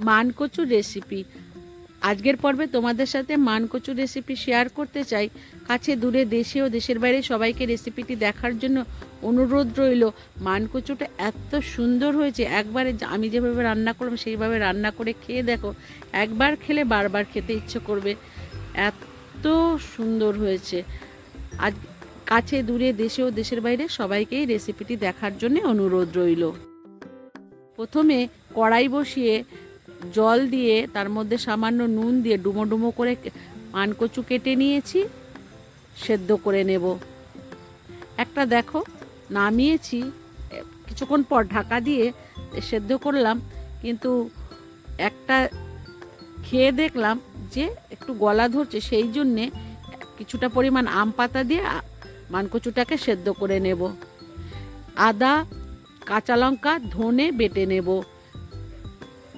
মানকচু recipe আজকের পর্বে তোমাদের সাথে মানকচু রেসিপি শেয়ার করতে চাই। কাছে দূরে দেশে ও দেশের বাইরে সবাইকে রেসিপিটি দেখার জন্য অনুরোধ রইল। মানকচুটা এত সুন্দর হয়েছে, একবারে আমি যেভাবে রান্না করলাম সেইভাবে রান্না করে খেয়ে দেখো, একবার খেলে বারবার খেতে ইচ্ছে করবে। এত সুন্দর হয়েছে। আজ কাছে দূরে দেশে ও দেশের বাইরে সবাইকেই রেসিপিটি দেখার জন্য অনুরোধ রইল। প্রথমে কড়াই বসিয়ে জল দিয়ে, তার মধ্যে সামান্য নুন দিয়ে ডুমো ডুমো করে মানকচু কেটে নিয়েছি, সেদ্ধ করে নেব। একটা দেখো, নামিয়েছি কিছুক্ষণ পর ঢাকা দিয়ে সেদ্ধ করলাম, কিন্তু একটা খেয়ে দেখলাম যে একটু গলা ধরছে, সেই জন্যে কিছুটা পরিমাণ আম পাতা দিয়ে মানকচুটাকে সেদ্ধ করে নেব। আদা, কাঁচা লঙ্কা, ধনে বেটে নেব।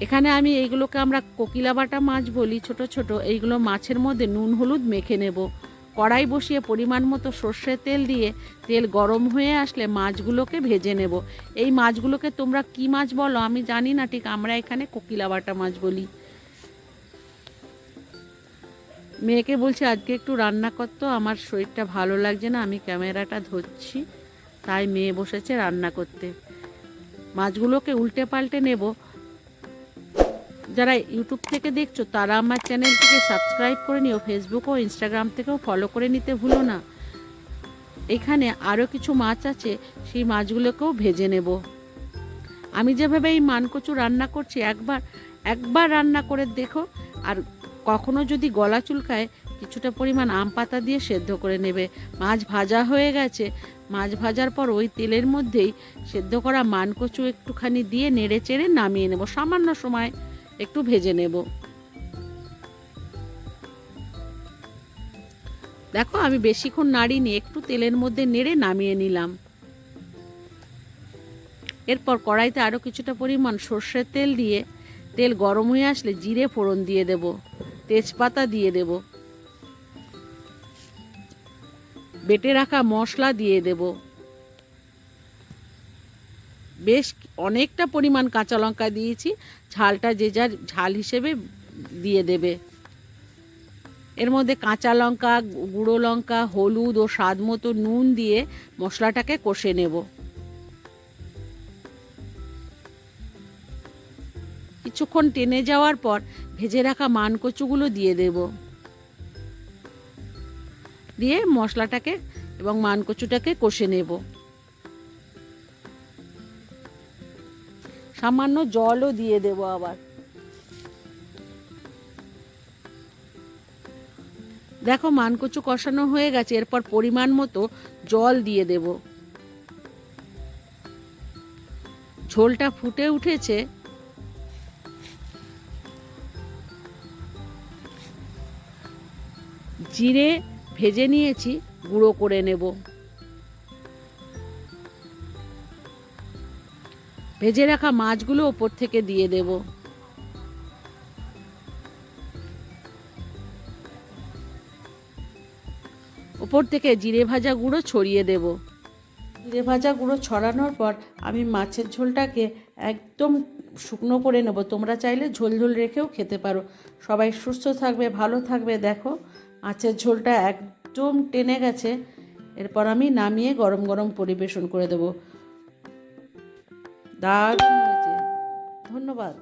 এখানে আমি এইগুলোকে আমরা কোকিলা বাটা মাছ বলি, ছোট ছোট। এইগুলো মাছের মধ্যে নুন, হলুদ মেখে নেব। কড়াই বসিয়ে পরিমাণ মতো সর্ষের তেল দিয়ে তেল গরম হয়ে আসলে মাছগুলোকে ভেজে নেব। এই মাছগুলোকে তোমরা কি মাছ বলো? আমি জানি না, ঠিক আমরা এখানে কোকিলা বাটা মাছ বলি। মেয়েকে বলছি, আজকে একটু রান্না করতো আমার শরীরটা ভালো লাগছে না, আমি ক্যামেরাটা ধরছি। তাই মেয়ে বসেছে রান্না করতে। মাছগুলোকে উল্টে পাল্টে নেব। যারা ইউটিউব থেকে দেখছ, তারা আমার চ্যানেলটিকে সাবস্ক্রাইব করে নিও ফেসবুক ও ইনস্টাগ্রাম থেকেও ফলো করে নিতে ভুলো না। এখানে আরও কিছু মাছ আছে, সেই মাছগুলোকেও ভেজে নেব। আমি যেভাবে এই মানকচু রান্না করছি, একবার একবার রান্না করে দেখো, আর কখনো যদি গলা চুলকায়, কিছুটা পরিমাণ আম পাতা দিয়ে সেদ্ধ করে নেবে। মাছ ভাজা হয়ে গেছে। মাছ ভাজার পর ওই তেলের মধ্যেই সেদ্ধ করা মানকচু একটুখানি দিয়ে নেড়ে চেড়ে নামিয়ে নেব। সামান্য সময় একটু ভেজে নেব। দেখো, আমি বেশিক্ষণ নাড়িনি, একটু তেলের মধ্যে নেড়ে নামিয়ে নিলাম। এরপর কড়াইতে আরও কিছুটা পরিমাণ সর্ষের তেল দিয়ে, তেল গরম হয়ে আসলে জিরে ফোড়ন দিয়ে দেব, তেজপাতা দিয়ে দেব, বেটে রাখা মশলা দিয়ে দেব। বেশ অনেকটা পরিমাণ কাঁচা লঙ্কা দিয়েছি। ঝালটা যে যার ঝাল হিসেবে দিয়ে দেবে। এর মধ্যে কাঁচা লঙ্কা, গুঁড়ো লঙ্কা, হলুদ ও স্বাদ মতো নুন দিয়ে মশলাটাকে কষে নেব। কিছুক্ষণ টেনে যাওয়ার পর ভেজে রাখা মানকচুগুলো দিয়ে দেব। দিয়ে মশলাটাকে এবং মানকচুটাকে কষে নেব। সামান্য জলও দিয়ে দেব আবার। দেখো মানকচু কষানো হয়ে গেছে, এরপর পরিমাণ মতো জল দিয়ে দেব। ঝোলটা ফুটে উঠেছে। জিরে ভেজে নিয়েছি, গুঁড়ো করে নেব। ভেজে রাখা মাছগুলো ওপর থেকে দিয়ে দেব। ওপর থেকে জিরে ভাজা গুঁড়ো ছড়িয়ে দেব। জিরে ভাজা গুঁড়ো ছড়ানোর পর আমি মাছের ঝোলটাকে একদম শুকনো করে নেব। তোমরা চাইলে ঝোল ঝোল রেখেও খেতে পারো। সবাই সুস্থ থাকবে, ভালো থাকবে, দেখো। মাছের ঝোলটা একদম টেনে গেছে। এরপর আমি নামিয়ে গরম গরম পরিবেশন করে দেব। দারুণ হয়েছে। ধন্যবাদ।